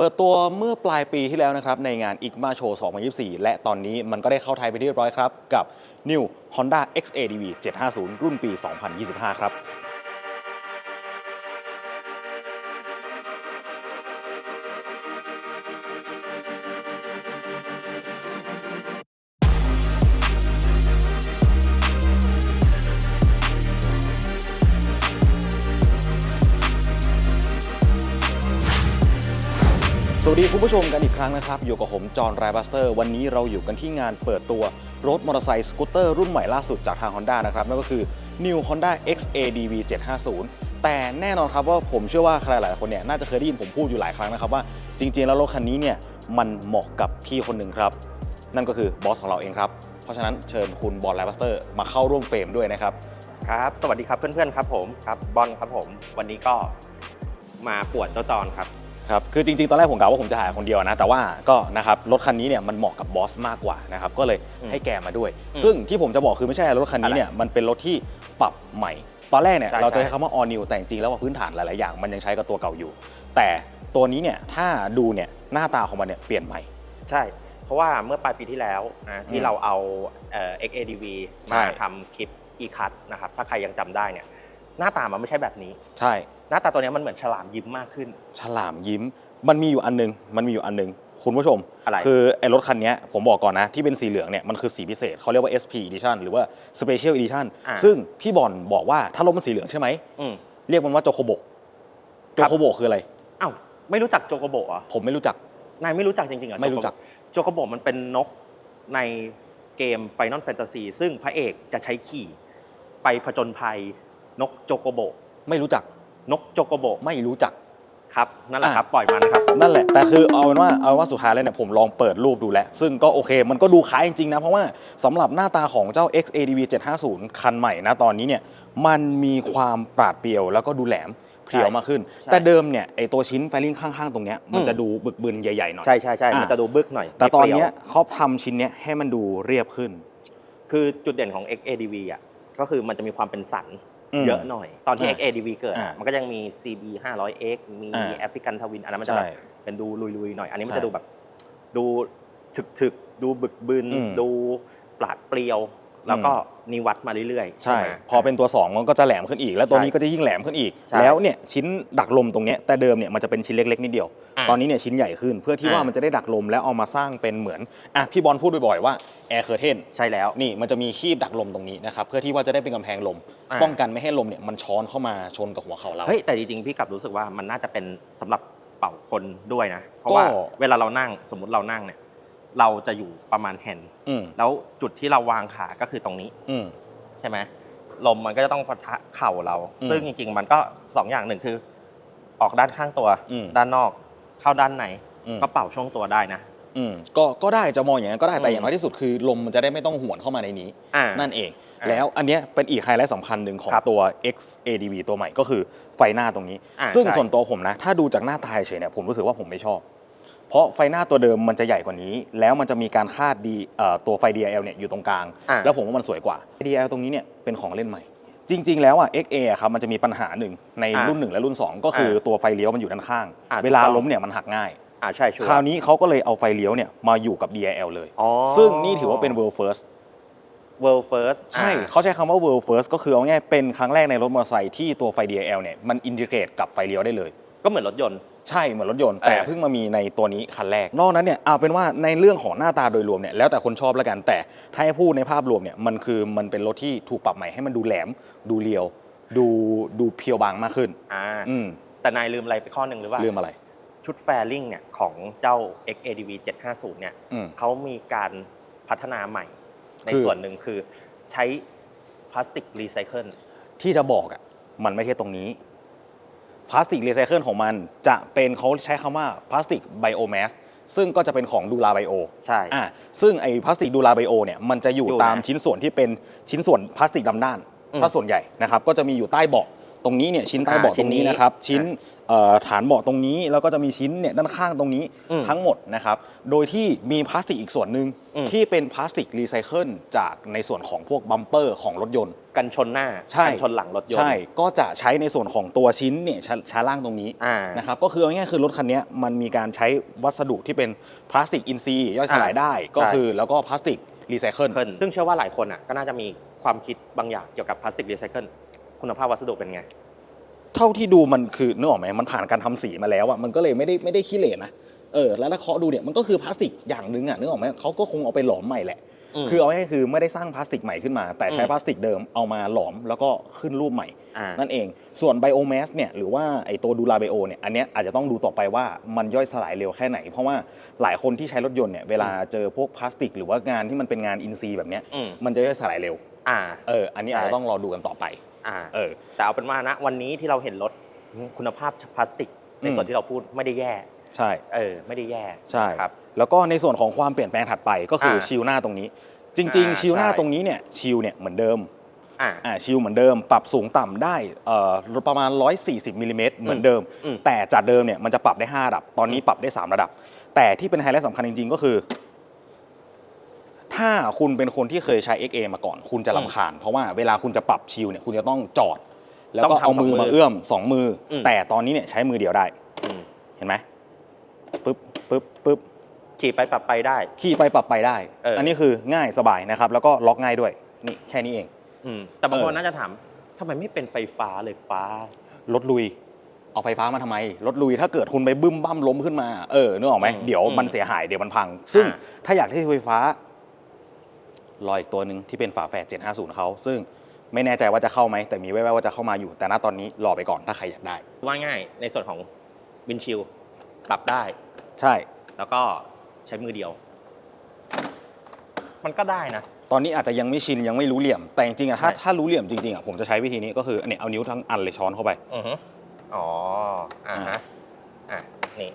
เปิดตัวเมื่อปลายปีที่แล้วนะครับในงาน IGMA Show 2024 และตอนนี้มันก็ได้เข้าไทยไปที่เรียบร้อยครับ กับ New Honda XADV 750 รุ่นปี 2025 ครับ คุณผู้ชมกันอีกครั้งนะครับ อยู่กับผม จอห์นไรบัสเตอร์ วันนี้เราอยู่กันที่งานเปิดตัวรถมอเตอร์ไซค์สกูตเตอร์รุ่นใหม่ล่าสุดจากทาง Honda นะครับ นั่นก็คือ New Honda XADV 750 แต่แน่นอนครับว่าผมเชื่อว่าใครหลายคนเนี่ยน่าจะเคยได้ยินผมพูดอยู่หลายครั้งนะครับว่าจริง ๆ แล้วรถคันนี้เนี่ยมันเหมาะกับพี่คนหนึ่งครับ นั่นก็คือบอสของเราเองครับเพราะฉะนั้นเชิญคุณบอลไรบัสเตอร์มาเข้าร่วมเฟรมด้วยนะครับครับสวัสดีครับเพื่อนๆครับผมครับบอลครับผม วันนี้ก็มาปวดเจ้าจอนครับ ครับคือจริงๆ ตอนแรกผมกะว่าผมจะหาคนเดียวนะ แต่ว่าก็นะครับรถคันนี้เนี่ยมันเหมาะกับบอสมากกว่านะครับก็เลยอืมให้แกมาด้วยอืมซึ่งที่ผมจะบอกคือไม่ใช่รถคันนี้เนี่ยมันเป็นรถที่ปรับใหม่ ตอนแรกเนี่ยใช่เราจะใช่ใช้คำว่า all new แต่จริงๆแล้วว่าพื้นฐานหลายๆอย่างมันยังใช้กับตัวเก่าอยู่ แต่ตัวนี้เนี่ยถ้าดูเนี่ยหน้าตาของมันเนี่ยเปลี่ยนใหม่ ใช่ เพราะว่าเมื่อปลายปีที่แล้วนะที่อืมเราเอาเอ่อ XADV ใช่ มาทำคลิป e-cut นะครับ ถ้าใครยังจำได้เนี่ย หน้าตามันไม่ใช่แบบนี้ ใช่ หน้าตาตัวเนี้ยมันเหมือนฉลามยิ้มมากขึ้น ฉลามยิ้ม มันมีอยู่อันนึง มันมีอยู่อันนึง คุณผู้ชม อะไร คือไอ้รถคันเนี้ยผมบอกก่อนนะ ที่เป็นสีเหลืองเนี่ย มันคือสีพิเศษ เขาเรียกว่า SP Edition หรือว่า Special Edition อ่า ซึ่งพี่บอลบอกว่าถ้ารถมันสีเหลืองใช่ไหม อืม เรียกมันว่าโจโคโบโจครับ โคโบคืออะไร อ้าวไม่รู้จักโจโกโบะเหรอผมไม่รู้จัก นายไม่รู้จักจริงๆเหรอไม่รู้จัก โจโกโบะมันเป็นนกในเกม Final Fantasy ซึ่งพระเอกจะใช้ขี่ ไปผจญภัย นกโจโกโบะไม่รู้จักนกโจโกโบะไม่รู้จัก ครับนั่นแหละอะครับปล่อยมันครับผมนั่นแหละแต่คือเอาเป็นว่าเอาเป็นว่าสุดท้ายแล้วเนี่ยผมลองเปิดรูปดูแล้ว ซึ่งก็โอเค มันก็ดูคล้ายจริงๆนะ เพราะว่าสำหรับหน้าตาของเจ้า XADV 750 คันใหม่นะตอนนี้เนี่ยมันมีความปราดเปรียวแล้วก็ดูแหลมเพรียวมากขึ้นใช่แต่เดิมเนี่ยไอตัวชิ้นไฟลิ่งข้างๆ ตรงเนี้ยมันอืมจะดูบึกบึนใหญ่ๆหน่อยใช่ใช่ใช่อะมันจะดูบึกหน่อย แต่ตอนไม่ปรี้ยวเนี้ยเขาทำชิ้นเนี้ยให้มันดูเรียบขึ้น คือจุดเด่นของ XADV อะก็คือมันจะมีความเป็นสันอืม เยอะหน่อย ตอนที่อะ XADV เกิดอะอะมันก็ยังมี CB 500X มีอะแอฟริกันทวินอันนั้นมันจะแบใช่บเป็นดูลุยๆหน่อยอันนี้มันใช่จะดูแบบดูถึกๆ ดูบึกบึนอืมดูปราดเปรียว แล้วก็นิวัตมาเรื่อยๆใช่ใช่ไหมพอเป็นตัว 2 มันก็จะแหลมขึ้นอีก แล้วตัวใช่นี้ก็จะยิ่งแหลมขึ้นอีกใช่แล้วเนี่ยชิ้นดักลมตรงเนี้ยแต่เดิมเนี่ยมันจะเป็นชิ้นเล็กๆนิดเดียวอะตอนนี้เนี่ยชิ้นใหญ่ขึ้นเพื่อที่อะว่ามันจะได้ดักลมแล้วเอามาสร้างเป็นเหมือนอะพี่บอลพูดบ่อยๆว่าแอร์เคอร์เทนใช่แล้วนี่มันจะมีคีบดักลมตรงนี้นะครับเพื่อที่ว่าจะได้เป็นกำแพงลมอะป้องกันไม่ให้ลมเนี่ยมันช้อนเข้ามาชนกับหัวเข่าเราเฮ้ยแต่จริงๆพี่กลับรู้สึกว่ามันน่าจะเป็นสำหรับเป่าคนด้วยนะเพราะว่าก็เวลาเรานั่งสมมุติเรานั่งเนี่ย เราจะอยู่ประมาณแฮนด์อืมแล้วจุดที่เราวางขาก็คือตรงนี้อืมใช่ไหมลมมันก็จะต้องปะทะเข่าเราอืมซึ่งจริง ๆ มันก็สองอย่างหนึ่งคือ ออกด้านข้างตัวอืมด้านนอกเข้าด้านในอืมก็เป่าช่วงตัวได้นะอืมก็ก็ได้จะมองอย่างนั้นก็ได้แต่อืมอย่างน้อยที่สุดคือลมมันจะได้ไม่ต้องหวนเข้ามาในนี้อ่านั่นเองอ่าแล้วอันเนี้ยเป็นอีกไฮไลท์สำคัญหนึ่งของครับตัว XADV ตัวใหม่ก็คือไฟหน้าตรงนี้อ่าซึ่งใช่ส่วนตัวผมนะ ถ้าดูจากหน้าตาเฉยๆเนี่ยผมรู้สึกว่าผมไม่ชอบ เพราะไฟหน้าตัวเดิมมันจะใหญ่กว่านี้ แล้วมันจะมีการคาดดีเอ่อตัวไฟ DL เนี่ยอยู่ตรงกลาง อ่าแล้วผมว่ามันสวยกว่า DL ตรงนี้เนี่ยเป็นของเล่นใหม่ จริง ๆ แล้วอะ XA อะครับมันจะมีปัญหาหนึ่งในอ่ารุ่นหนึ่งและรุ่นสองก็คืออาตัวไฟเลี้ยวมันอยู่ด้านข้าง อ่าเวลาถูกต้อง ล้มเนี่ยมันหักง่าย อ่าใช่ชัวคราวนี้เขาก็เลยเอาไฟเลี้ยวเนี่ยมาอยู่กับ DL เลย อ๋อ ซึ่งนี่ถือว่าเป็น world first world first ใช่อ่าเขาใช้คำว่า world first ก็คือเอาง่ายๆเป็นครั้งแรกในรถมอเตอร์ไซค์ที่ตัวไฟ DL เนี่ยมันอินทิเกรตกับไฟเลี้ยวได้เลย ก็เหมือนรถยนต์ ใช่เหมือนรถยนต์เออแต่เพิ่งมามีในตัวนี้คันแรก นอกนั้นเนี่ยเอาเป็นว่าในเรื่องของหน้าตาโดยรวมเนี่ยแล้วแต่คนชอบแล้วกันแต่ถ้าให้พูดในภาพรวมเนี่ยมันคือมันเป็นรถที่ถูกปรับใหม่ให้มันดูแหลม ดูเรียว ดูดูเพียวบางมากขึ้นอ่าอืมแต่นายลืมอะไรไปข้อหนึ่งหรือว่าเรื่องอะไร ชุดแฟริ่งเนี่ยของเจ้า XADV 750เนี่ยอืมเขามีการพัฒนาใหม่ ในคือส่วนหนึ่งคือใช้พลาสติกรีไซเคิลที่จะบอกอะมันไม่ใช่ตรงนี้ พลาสติกรีไซเคิลของมัน จะเป็นเขาใช้คำว่าพลาสติกไบโอแมสซึ่งก็จะเป็นของดูลาไบโอใช่อ่าซึ่งไอ้พลาสติกดูลาไบโอเนี่ยมันจะอยู่อยู่ตามนะชิ้นส่วนที่เป็นชิ้นส่วนพลาสติกดำด้านอืมซะส่วนใหญ่นะครับก็จะมีอยู่ใต้เบาะ ตรงนี้เนี่ยชิ้นใต้อ่าเบาะชิ้ตรนงนี้นี้นะครับชิ้นเอ่อฐานเบาะตรงนี้แล้วก็จะมีชิ้นเนี่ยด้านข้างตรงนี้อืมทั้งหมดนะครับ โดยที่มีพลาสติกอีกส่วนหนึ่งอืมที่เป็นพลาสติกรีไซเคิลจากในส่วนของพวกบัมเปอร์ของรถยนต์ กันชนหน้าใช่กันชนหลังรถยนต์ใช่ก็จะใช้ในส่วนของตัวชิ้นเนี่ยชั้นชั้นล่างตรงนี้อ่านะครับก็คือเอาง่ายๆคือรถคันนี้มันมีการใช้วัสดุที่เป็นพลาสติกอินทรีย์ย่อยสลายได้อ่าก็ใช่คือแล้วก็พลาสติกรีไซเคิลเคิลซึ่งเชื่อว่าหลายคนอะก็น่าจะมีความคิดบางอย่างเกี่ยวกับพลาสติกรีไซเคิล คุณภาพวัสดุเป็นไง เท่าที่ดูมันคือนึกออกไหมมันผ่านการทำสีมาแล้วอะมันก็เลยไม่ได้ไม่ได้ขี้เหร่นะเออแล้วถ้าเคาะดูเนี่ยมันก็คือพลาสติกอย่างหนึ่งอะนึกออกไหมเขาก็คงเอาไปหลอมใหม่แหละอืมคือเอาง่ายๆคือไม่ได้สร้างพลาสติกใหม่ขึ้นมา แต่ใช้อืมพลาสติกเดิมเอามาหลอมแล้วก็ขึ้นรูปใหม่อ่านั่นเองส่วนไบโอแมสเนี่ยหรือว่าไอตัวดูลาไบโอเนี่ยอันเนี้ยอาจจะต้องดูต่อไปว่ามันย่อยสลายเร็วแค่ไหน เพราะว่าหลายคนที่ใช้รถยนต์เนี่ยเวลาเจอพวกพลาสติก หรือว่างานที่มันเป็นงานอินซีย์แบบเนี้ยอืมมันจะย่อยสลายเร็วอ่าเอออันนี้ใช่อาจจะต้องรอดูกันต่อไป อ่าเออ แต่เอาเป็นว่านะวันนี้ที่เราเห็นรถคุณภาพพลาสติก ในอืมส่วนที่เราพูดไม่ได้แย่ ใช่ เออ ไม่ได้แย่ใช่ครับ แล้วก็ในส่วนของความเปลี่ยนแปลงถัดไปก็คืออาชิลหน้าตรงนี้ จริงอ่าๆชิลหน้าใช่ตรงนี้เนี่ยชิลเนี่ยเหมือนเดิมอ่าอ่าชิลเหมือนเดิม ปรับสูงต่ำได้เอ่อประมาณ 140มิลลิเมตรเหมือนเดิมอืมแต่จากเดิมเนี่ยมันจะปรับได้ 5 ระดับ ตอนนี้ปรับได้ 3 ระดับ แต่ที่เป็นไฮไลท์สำคัญจริง ๆ ก็คือ ถ้าคุณเป็นคนที่เคยใช้ XA มาก่อน คุณจะอืมลำคาญ เพราะว่าเวลาคุณจะปรับชิลเนี่ยคุณจะต้องจอด แล้วต้ก็องทำเอามือสองมือมาเอื้อมสองมืออม แต่ตอนนี้เนี่ยใช้มือเดียวได้อืมเห็นไหมปึ๊บปึ๊บปึ๊บขี่ไปปรับไปได้ ขี่ไปปรับไปได้ เอออั อันนี้คือง่ายสบายนะครับ แล้วก็ล็อกง่ายด้วย นี่แค่นี้เอง อืมแต่บางคนเออ น่าจะถามทำไมไม่เป็นไฟฟ้าเลยฟ้า รถลุย เอาไฟฟ้ามาทำไม รถลุยถ้าเกิดคุณไปบึ้มบั้มล้มขึ้นมา เออนึกออกไหม อืมเดี๋ยวอืมมันเสียหายเดี๋ยวมันพัง ซึ่งอ่าถ้าอยากได้ไฟฟ้า รออีกตัวหนึ่งที่เป็นฝาแฝด750เขาซึ่งไม่แน่ใจว่าจะเข้าไหมแต่มีแว่วๆว่าจะเข้ามาอยู่ แต่ณตอนนี้รอไปก่อนถ้าใครอยากได้ ว่าง่ายในส่วนของวินชิลปรับได้ ใช่ แล้วก็ใช้มือเดียว มันก็ได้นะ ตอนนี้อาจจะยังไม่ชินยังไม่รู้เหลี่ยม แต่จริงๆอะถ้าใช่ ถ้ารู้เหลี่ยมจริงๆอะผมจะใช้วิธีนี้ก็คือเนี่ยเอานิ้วทั้งอันเลยช้อนเข้าไปอือฮึอ๋ออ่าฮะอะนี่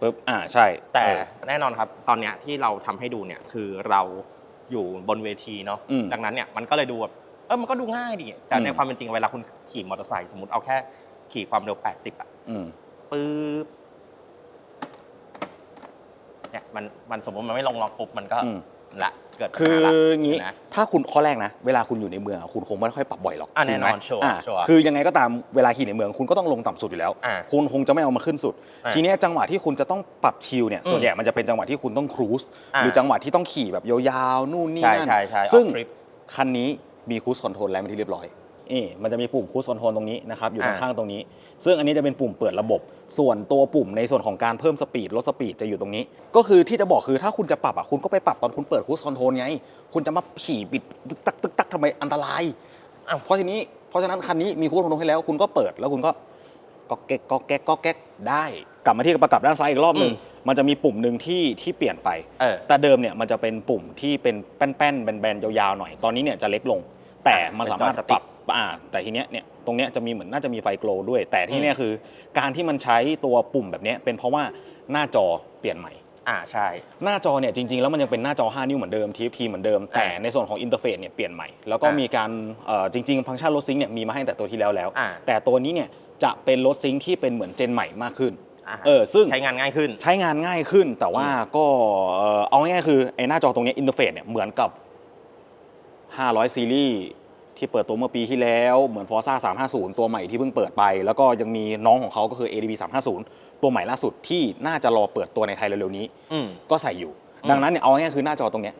ปึ๊บอ่าใช่แต่เออแน่นอนครับ ตอนเนี้ยที่เราทำให้ดูเนี่ยคือเรา อยู่บนเวทีเนาะอืม ดังนั้นเนี่ยมันก็เลยดูแบบเออมันก็ดูง่ายดีแต่อืมในความเป็นจริงเวลาคุณขี่มอเตอร์ไซค์สมมติเอาแค่ขี่ความเร็ว 80อะอืมปึ๊บเนี่ยมันมันสมมติมันไม่ลงล็อกปุ๊บมันก็อืม ละ เกิดปัญคือหาละงี้ นะ ถ้าคุณข้อแรกนะ เวลาคุณอยู่ในเมืองอะคุณคงไม่ค่อยปรับบ่อยหรอกอะจริงไหมแน่นอนชัวร์อะชัวร์คือยังไงก็ตามเวลาขี่ในเมืองคุณก็ต้องลงต่ำสุดอยู่แล้ว อ่าคุณคงจะไม่เอามาขึ้นสุด อ่าทีเนี้ยจังหวะที่คุณจะต้องปรับชิลเนี่ยอืมส่วนใหญ่มันจะเป็นจังหวะที่คุณต้องครูซอ่าหรือจังหวะที่ต้องขี่แบบยาวๆนู่นนี่ใช่นั่นใช่ใช่ซึ่งออกทริป คันนี้มีครูซคอนโทรลแล้วเป็นที่เรียบร้อย นี่มันจะมีปุ่มครูซคอนโทรลตรงนี้นะครับอยู่อ่าข้างๆตรงนี้ ซึ่งอันนี้จะเป็นปุ่มเปิดระบบ ส่วนตัวปุ่มในส่วนของการเพิ่มสปีดลดสปีดจะอยู่ตรงนี้ ก็คือที่จะบอกคือถ้าคุณจะปรับอะคุณก็ไปปรับตอนคุณเปิดครูซคอนโทรลไง คุณจะมาขี่ปิดตึกตักตึกตักทำไมอันตรายอ้าวเพราะทีนี้เพราะฉะนั้นคันนี้มีครูซคอนโทรลให้แล้วคุณก็เปิดแล้วคุณก็ก็แก๊กก็แก๊กก็แก๊กได้ กลับมาที่ประกับด้านซ้ายอีกรอบหนึ่งอืมมันจะมีปุ่มหนึ่งที่ที่เปลี่ยนไปเออแต่เดิมเนี่ยมันจะเป็นปุ่มที่เป็นแป้นๆแบนๆยาวๆหน่อย ตอนนี้เนี่ยจะเล็กลง แต่มันสามารถเป็นจอยสปติ๊รักบ อ่าแต่ทีเนี้ยเนี่ยตรงเนี้ยจะมีเหมือนน่าจะมีไฟโกลว์ด้วย แต่ที่เนี่ยคือ การที่มันใช้ตัวปุ่มแบบเนี้ยเป็นเพราะว่าหน้าจอเปลี่ยนใหม่ อ่าใช่ หน้าจอเนี่ยจริงๆ แล้วมันยังเป็นหน้าจอ 5 นิ้วเหมือนเดิม TFT เหมือนเดิม แต่อ่าในส่วนของอินเทอร์เฟซเนี่ยเปลี่ยนใหม่ แล้วก็อ่ามีมีการเอ่อจริงๆ ฟังก์ชันรถซิงค์เนี่ยมีมาให้ตั้งแต่ตัวที่แล้วแล้ว อ่า แต่ตัวนี้เนี่ยจะเป็นรถซิงค์ที่เป็นเหมือนเจนใหม่มากขึ้น อ่าเออซึ่ง ใช้งานง่ายขึ้น ใช้งานง่ายขึ้นแต่ว่าก็เอ่อเอาง่ายๆคือไอ้หน้าจอตรงเนี้อินเทอร์เฟซเนี่ยเหมือนกับ 500 ซีรีส์ ที่เปิดตัวเมื่อปีที่แล้ว เหมือน Forza 350 ตัวใหม่ที่เพิ่งเปิดไป แล้วก็ยังมีน้องของเขาก็คือ ADB 350 ตัวใหม่ล่าสุดที่น่าจะรอเปิดตัวในไทยเร็วๆนี้อืม ก็ใส่อยู่ อืมดังนั้นเนี่ยเอาง่ายๆคือหน้าจอตรงเนี้ย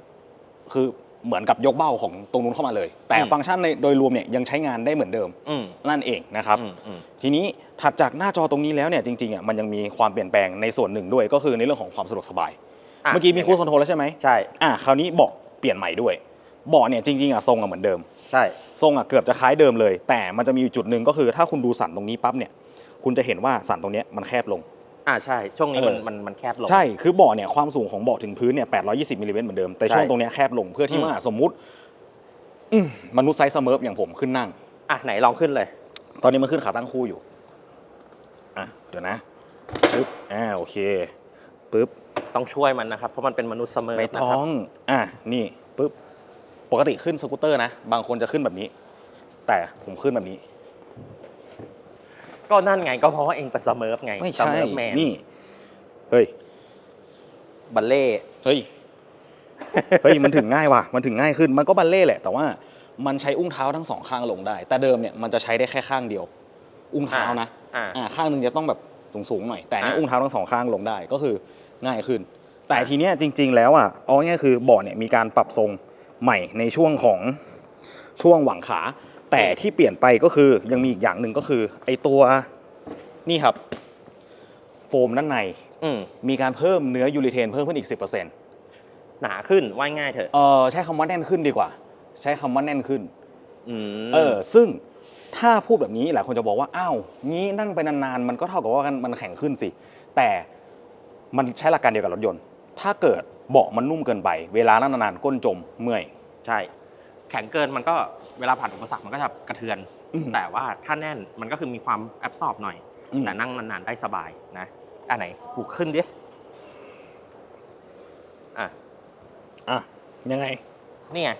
คือเหมือนกับยกเบ้าของตรงนู้นเข้ามาเลย แต่อืม ฟังก์ชันในโดยรวมเนี่ยยังใช้งานได้เหมือนเดิมอืมนั่นเองนะครับ อืมอืมทีนี้ถัดจากหน้าจอตรงนี้แล้วเนี่ยจริงๆอะมันยังมีความเปลี่ยนแปลงในส่วนหนึ่งด้วยก็คือในเรื่องของความสะดวกสบายะเมื่อกี้มีคู c คอนโทรลแล้วใช่ไหมใช่ อะคราวนี้เบาะเปลี่ยนใหม่ด้วย เบาะเนี่ยจริงๆอะทรงอะเหมือนเดิม ใช่ ทรงอะเกือบจะคล้ายเดิมเลย แต่มันจะมีอยู่จุดหนึ่งก็คือถ้าคุณดูสันตรงนี้ปั๊บเนี่ย คุณจะเห็นว่าสันตรงเนี้ยมันแคบลง อ่าใช่ ช่วงนี้มันเออมันมันแคบลง ใช่ คือเบาะเนี่ยความสูงของเบาะถึงพื้นเนี่ย820มิลลิเมตรเหมือนเดิม แต่ใช่ช่วงตรงเนี้ยแคบลงเพื่อที่อืมว่าสมมุติอืมมนุษย์ไซส์เสมิร์ฟอย่างผมขึ้นนั่ง อะไหนลองขึ้นเลย ตอนนี้มันขึ้นขาตั้งคู่อยู่ อะเดี๋ยวนะปึ๊บอ่าโอเคปึ๊บ ต้องช่วยมันนะครับ เพราะมันเป็นมนุษย์เสมอไม่นะต้ครัอบงอะ นี่ ปึ๊บ ปกติขึ้นสกูตเตอร์นะ บางคนจะขึ้นแบบนี้ แต่ผมขึ้นแบบนี้ ก็นั่นไงก็เพราะว่าเองเป็นสเมิร์ฟไงไม่สใช่เมิร์ฟแมนนี่ เฮ้ย บัลเล่ เฮ้ย เฮ้ย มันถึงง่ายว่ะ มันถึงง่ายขึ้น มันก็บัลเล่แหละ แต่ว่ามันใช้อุ้งเท้าทั้งสองข้างลงได้ แต่เดิมเนี่ยมันจะใช้ได้แค่ข้างเดียว อุ้งเท้านะ อ่าอ่าข้างหนึ่งจะต้องแบบสูงๆหน่อย แต่เนี่ยอ่า อุ้งเท้าทั้งสองข้างลงได้ ก็คือง่ายขึ้น แต่ทีเนี้ยจริง ๆ แล้วอะ เอาง่ายๆคือเบาะเนี่ยมีการปรับทรง ใหม่ในช่วงของช่วงหว่างขา แต่ที่เปลี่ยนไปก็คือยังมีอีกอย่างหนึ่งก็คือ ไอตัวนี่ครับ โฟมด้านในอืมมีการเพิ่มเนื้อยูริเทนเพิ่มขึ้นอีก 10%หนาขึ้นว่ายง่ายเถอะเออใช้คำว่าแน่นขึ้นดีกว่า ใช้คำว่าแน่นขึ้นอืมเออซึ่งถ้าพูดแบบนี้หลายคนจะบอกว่าอ้าวงี้นั่งไปนานๆมันก็เท่ากับว่ามันแข็งขึ้นสิ แต่มันใช้หลักการเดียวกับรถยนต์ ถ้าเกิด เบาะมันนุ่มเกินไป เวลานั่งนานๆก้นจมเมื่อย ใช่ แข็งเกินมันก็เวลาผ่านอุปสรรคมันก็จะกระเทือน อืมแต่ว่าถ้าแน่นมันก็คือมีความแอบซอบหน่อย อืม แต่นั่งนานๆได้สบายนะอันไหนกูขึ้นดิอะอะยังไง นี่ไง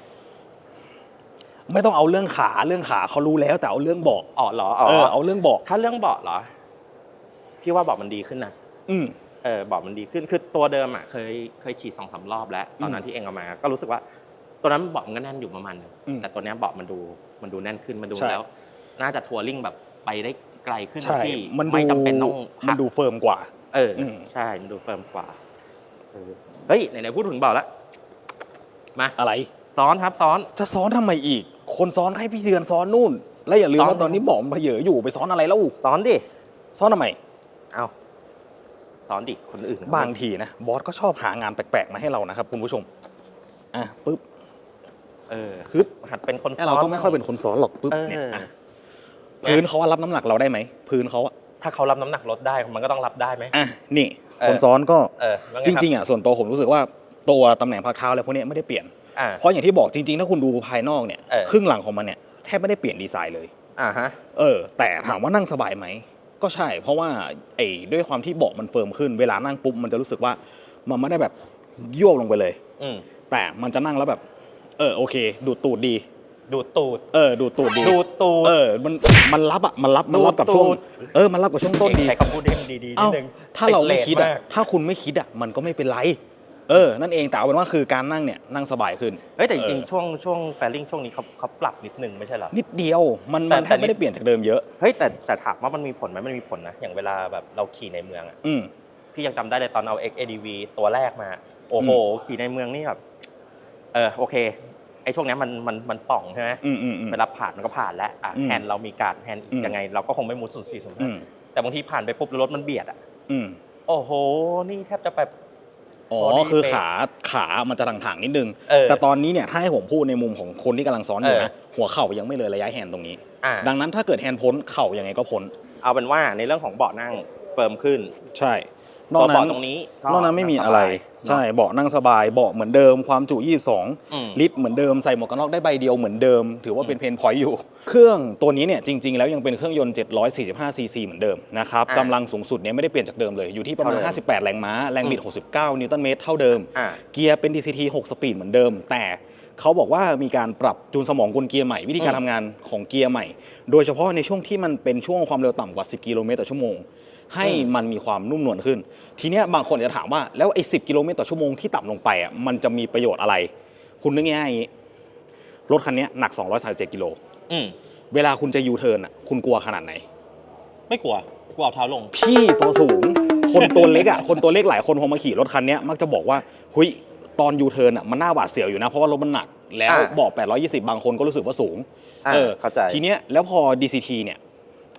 ไม่ต้องเอาเรื่องขาเรื่องขาเขารู้แล้วแต่เอาเรื่องเบาะอ๋อเหรออ๋อเออเอาเรื่องเบาะถ้าเรื่องเบาะเหรอ พี่ว่าเบาะมันดีขึ้นนะ อืม เออเบาะมันดีขึ้นคือตัวเดิมอะเคยเคยขี่สองสามรอบแล้วตอนนั้นอืมที่เองเอามา ก็รู้สึกว่าตัวนั้นเบาะมันก็แน่นอยู่ประมาณนึงอืมแต่ตัวเนี้ยเบาะมันดูมันดูแน่นขึ้นมันดูใช่แล้ว น่าจะทัวริงแบบไปได้ไกลขึ้นใช่ที่มันดูไม่จำเป็นต้องมัพันกดูเฟิร์มกว่า เอออมใช่มันดูเฟิร์มกว่าเออเฮ้ยไหนๆพูดถึงเบาะแล้วมาอะไรซ้อนครับซ้อนจะซ้อนทำไมอีก คนซ้อนให้พี่เดือนซ้อนนู่น แล้วอย่าลืมซ้อนว่าตอนนี้เบาะมันเผยอยู่ไปซ้อนอะไรแล้วซ้อนดิซ้อนทำไมเอา ซ้อนดิคนอื่นบางทีนะบอสก็ชอบหางานแปลกๆมาให้เรานะครับคุณผู้ชมอะปุ๊บเออคือหัดเป็นคนไอ้ซ้อนเราก็ไม่ค่อยเป็นคนซ้อนหรอกปุ๊บเออเนี่ยอะพื้นเขาว่ารับน้ำหนักเราได้ไหมพื้นเขาอะถ้าเขารับน้ำหนักรถได้มันก็ต้องรับได้ไหมอะนี่เออคนซ้อนก็เออว่าไจริงๆอะส่วนตัวผมรู้สึกว่าตัวตำแหน่งพักเท้าอะไรพวกเนี้ยไม่ได้เปลี่ยนอ่าเพราะอย่างที่บอกจริงๆ ถ้าคุณดูภายนอกเนี่ยเออครึ่งหลังของมันเนี่ยแทบไม่ได้เปลี่ยนดีไซน์เลยอ่าฮะเออแต่ถามว่านั่งสบายไหม ก็ใช่ เพราะว่าไอ้ด้วยความที่เบาะมันเฟิร์มขึ้น เวลานั่งปุ๊บมันจะรู้สึกว่ามันไม่ได้แบบยวบลงไปเลยอืมแต่มันจะนั่งแล้วแบบ เออโอเค ดูดตูดดี ดูดตูด เออ ดูดตูดดี ดูดตูด เออ มัน มันรับอะ มันรับ มันรับกับช่วงดูดตูดเออ มันรับกับช่วงต้นดีใช้คำพูดให้มันดีๆนิเอ้าดนึงถ้าเราไม่คิดติอะเลสมากถ้าคุณไม่คิดอะ มันก็ไม่เป็นไร เออ นั่นเองแต่เอาเป็นว่าคือการนั่งเนี่ยนั่งสบายขึ้นเฮ้ยแต่จริงเออๆช่วงช่วงแฟลิ่งช่วงนี้เขาเขาปรับนิดนึงไม่ใช่เหรอ นิดเดียวมันแต่มันแทแต่บไม่ได้นิดเปลี่ยนจากเดิมเยอะ เฮ้ยแต่แต่ถามว่ามันมีผลไหมมันมีผลนะ อย่างเวลาแบบเราขี่ในเมืองอะอืม พี่ยังจำได้เลยตอนเอา XADV ตัวแรกมา โอ้โห ขี่ในเมืองนี่แบบเออโอเคไอ้ช่วงเนี้ยมันมันมันป่องใช่ไหมอืมอืมอืม เวลาผ่านมันก็ผ่านแล้วอะอืมแฮนด์เรามีการดแฮนด์อีอืกม ยังไง เราก็คงไม่มุดศูนย์สี่ศูนย์อืห้ามแต่บางทีผ่านไปปุ๊บแล้วรถมันเบียดอะอืม โอ้โห นี่แทบจะแบบ อ๋อพอดีคือเป๊ะขาขามันจะถ่างๆนิดนึงเออแต่ตอนนี้เนี่ยถ้าให้ผมพูดในมุมของคนที่กำลังซ้อนอยู่เออนะหัวเข่ายังไม่เลยระยะแฮนด์ตรงนี้อ่าดังนั้นถ้าเกิดแฮนด์พ้นเข่ายังไงก็พ้น เอาเป็นว่าในเรื่องของเบาะนั่งเฟิร์มขึ้น ใช่ นตัอวกนั้เบาะนตรงนี้ก็นอกนั้นไม่มีงสบายอะไรเนอะใช่เบาะนั่งสบายเบาะเหมือนเดิมความจุ 22อืมลิตรเหมือนเดิมใส่หมวกกันน็อกได้ใบเดียวเหมือนเดิม ถือว่าเป็นเพนพอยต์อยู่ เครื่องตัวนี้เนี่ยจริง ๆ แล้วยังเป็นเครื่องยนต์ 745 ซีซีเหมือนเดิมนะครับอ่ากำลังสูงสุดเนี่ยไม่ได้เปลี่ยนจากเดิมเลยอยู่ที่ประมาณเท่าเดิม58 แรงม้าแรงบิดอืม69 นิวตันเมตรเท่าเดิมอ่าเกียร์เป็น DCT 6 สปีดเหมือนเดิม แต่ เขาบอกว่ามีการปรับจูนสมองกลเกียร์ใหม่ วิธีการอืมทำงานของเกียร์ใหม่ โดยเฉพาะในช่วงที่มันเป็นช่วงความเร็วต่ำกว่า 10 กิโลเมตรต่อชั่วโมง ให้มันมีความนุ่มนวลขึ้น ทีเนี้ยบางคนจะถามว่าแล้วไอ้10กิโลเมตรต่อชั่วโมงที่ต่ำลงไปอะมันจะมีประโยชน์อะไร คุณนึกง่ายๆอย่างนี้รถคันเนี้ยหนัก 237กิโลอืมเวลาคุณจะยูเทิร์นอะคุณกลัวขนาดไหน ไม่กลัวกลัวเอาเท้าลง พี่ตัวสูง คนตัวเล็กอะ คนตัวเล็กหลายคนพอมาขี่รถคันเนี้ยมักจะบอกว่า หุย ตอนยูเทิร์นอะมันน่าหวาดเสียวอยู่นะเพราะว่ารถมันหนักแล้วอ่าเบอก 820 บางคนก็รู้สึกว่าสูง อ่าเออเข้าใจ ทีเนี้ยแล้วพอ DCT เนี่ย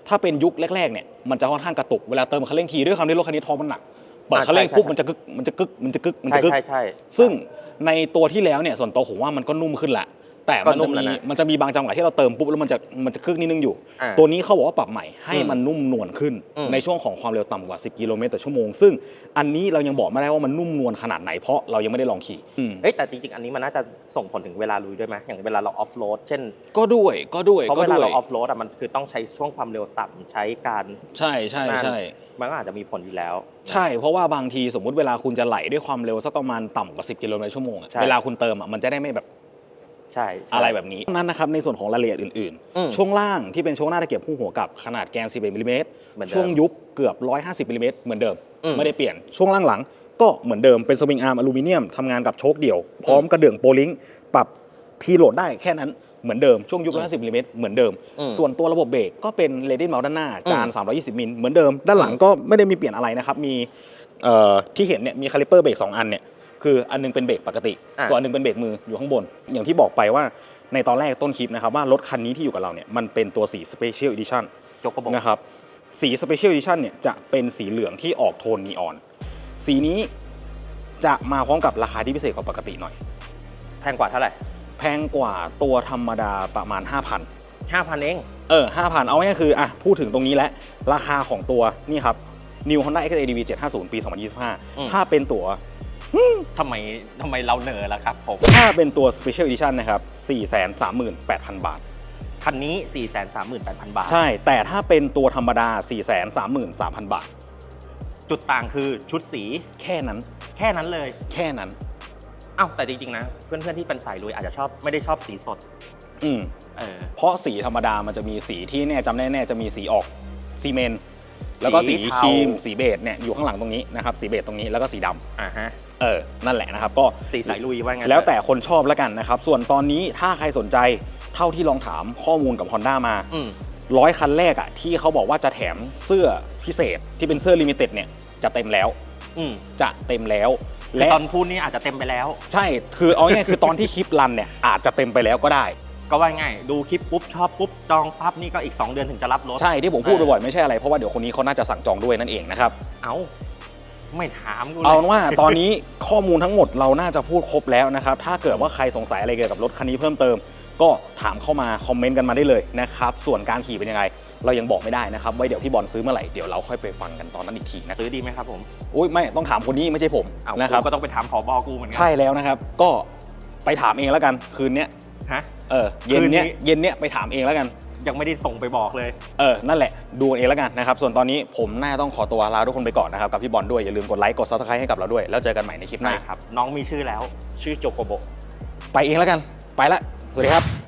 ถ้าเป็นยุคแรกๆเนี่ยมันจะค่อนข้างกระตุกเวลาเติมคันเร่งทีด้วยความที่รถคันนี้ท้องมันหนักเปิดอ่าคันเร่งใช่ปุ๊บใช่ มันจะกึกมันจะกึกมันจะกึกมันใช่จะกึกใช่ใช่ซึ่งในตัวที่แล้วเนี่ยส่วนตัวผมว่ามันก็นุ่มขึ้นแหละ แต่ก็มันนุ่จะมแล้วมีนะมันจะมีบางจังหวะที่เราเติมปุ๊บแล้วมันจะมันจะคลึกนิดนึงอยู่อ่าตัวนี้เขาบอกว่าปรับใหม่ให้อืมมันนุ่มนวลขึ้นอืมในช่วงของความเร็วต่ำกว่า 10 กิโลเมตรต่อชั่วโมง ซึ่งอันนี้เรายังบอกไม่ได้ว่ามันนุ่มนวลขนาดไหนเพราะเรายังไม่ได้ลองขี่อืมเฮ้ยแต่จริงๆ อันนี้มันน่าจะส่งผลถึงเวลาลุยด้วยไหมอย่างเวลาเราออฟโรดเช่น ก็ด้วยก็ด้วยเพราะก็เวลาด้วเรายออฟโรดอะมันคือต้องใช้ช่วงความเร็วต่ำใช้การใช่ใช่นั่นใช่มันก็อาจจะมีผลอยู่แล้ว ใช่เพราะว่าบางทีสมมุติเวลาคุณจะไหลด้วยความเร็วสักประมาณต่ำกว่า 10 กิโลเมตรชั่วโมงอะใช่เวลาคุณเติมอะมันจะได้ไม่แบบ ใช่ใช่ อะไรแบบนี้นั้นนะครับในส่วนของรายละเอียดอื่นอืมๆช่วงล่างที่เป็นช่วงหน้าตะเกียบคู่หัวกับขนาดแกน11มิลลิเมตรเหมือนเดิมช่วงยุบเกือบ 150มิลลิเมตรเหมือนเดิม อืมไม่ได้เปลี่ยนช่วงล่างหลังก็เหมือนเดิมเป็นสวิงอาร์มอลูมิเนียมทำงานกับโชคเดี่ยว พร้อมกระเดื่องโปลิงปรับพีโหลดได้แค่นั้นเหมือนเดิมช่วงยุบ150มิลลิเมตรเหมือนเดิม อืมส่วนตัวระบบเบรกก็เป็นเลดี้เมาส์ด้านหน้าจานอืม320มิลเหมือนเดิม ด้านหลังก็ไม่ได้มีเปลี่ยนอะไรนะครับมีเอ่อที่เห็นเนี่ยมีคาลิเปอร์เบรกสองอันเนี่ย คืออันหนึงเป็นเบรกปกติ อะ ส่วนอันหนึงเป็นเบรกมืออยู่ข้างบน อย่างที่บอกไปว่าในตอนแรกต้นคลิปนะครับว่ารถคันนี้ที่อยู่กับเราเนี่ยมันเป็นตัวสี Special Edition โจโกโบนะครับสี Special Edition เนี่ยจะเป็นสีเหลืองที่ออกโทนนีออน สีนี้จะมาพร้อมกับราคาที่พิเศษกว่าปกติหน่อย แพงกว่าเท่าไหร่แพงกว่าตัวธรรมดาประมาณ 5,000 ห้าพันเอง เออ5,000 เอาง่ายๆคืออะพูดถึงตรงนี้แล้ว ราคาของตัวนี่ครับ New Honda XADV 750 ปี อืม 2025 ถ้าเป็นตัว ทำไมทำไมเราเหนอล่ะครับผม ถ้าเป็นตัว Special Edition นะครับ 438,000 บาท คันนี้ 4 3 8 0 0 0 บาท ใช่ แต่ถ้าเป็นตัวธรรมดา 433,000 บาท จุดต่างคือชุดสีแค่นั้น แค่นั้นเลย แค่นั้น อ้าวแต่จริง ๆ นะ เพื่อน ๆ ที่เป็นสายลุยอาจจะชอบไม่ได้ชอบสีสด อืมเออเพราะสีธรรมดามันจะมีสีที่แน่จำแน่ๆจะมีสีออกซีเมนต์ แล้วก็สีสีเทา ครีมสีเบจเนี่ยอยู่ข้างหลังตรงนี้นะครับสีเบจตรงนี้แล้วก็สีดำอ่าฮะเออนั่นแหละนะครับก็ สีสายลุยว่างั้นแล้วแต่คนชอบแล้วกันนะครับ ส่วนตอนนี้ถ้าใครสนใจเท่าที่ลองถามข้อมูลกับ Honda มาอืม ร้อยคันแรกอะที่เขาบอกว่าจะแถมเสื้อพิเศษที่เป็นเสื้อลิมิเต็ดเนี่ยจะเต็มแล้วอืมจะเต็มแล้ว คือและตอนพูดนี่อาจจะเต็มไปแล้ว ใช่คือเอาง่ายๆคือตอนที่คลิปรันเนี่ยอาจจะเต็มไปแล้วก็ได้ ก็ว่าง่ายดูคลิปปุ๊บชอบปุ๊บจองปั๊บนี่ก็อีก 2 เดือนถึงจะรับรถ ใช่ที่ผมพูดบ่อยๆไม่ใช่อะไรเพราะว่าเดี๋ยวคนนี้เขาน่าจะสั่งจองด้วยนั่นเองนะครับ เอาไม่ถามกูเลยเอาเป็นว่าตอนนี้ข้อมูลทั้งหมดเราน่าจะพูดครบแล้วนะครับ ถ้าเกิดว่าใครสงสัยอะไรเกี่ยวกับรถคันนี้เพิ่มเติม ก็ถามเข้ามาคอมเมนต์กันมาได้เลยนะครับ ส่วนการขี่เป็นยังไง เรายังบอกไม่ได้นะครับไว้เดี๋ยวพี่บอลซื้อเมื่อไหร่เดี๋ยวเราค่อยไปฟังกันตอนนั้นอีกทีนะซื้อดีไหมครับผมอุ้ยไม่ต้องถามคนนี้ไม่ใช่ผมเอานะครับกูก็ต้องไปถามผอบอกูเหมือนกัใช่แล้วนะครับ ก็ไปถามเองแล้วกันคืนเนี้ยฮะ เออเย็นเนี้ยคืนนี้ เย็นเนี้ยไปถามเองแล้วกัน ยังไม่ได้ส่งไปบอกเลย เออ นั่นแหละ ดูเองแล้วกันนะครับ ส่วนตอนนี้ผมน่าต้องขอตัวลาทุกคนไปก่อนนะครับ กับพี่บอลด้วย อย่าลืมกดไลค์ กดซับสไครต์ให้กับเราด้วย แล้วเจอกันใหม่ในคลิปหน้า นะครับ น้องมีชื่อแล้ว ชื่อโจโกโบ ไปเองแล้วกัน ไปละ สวัสดีครับ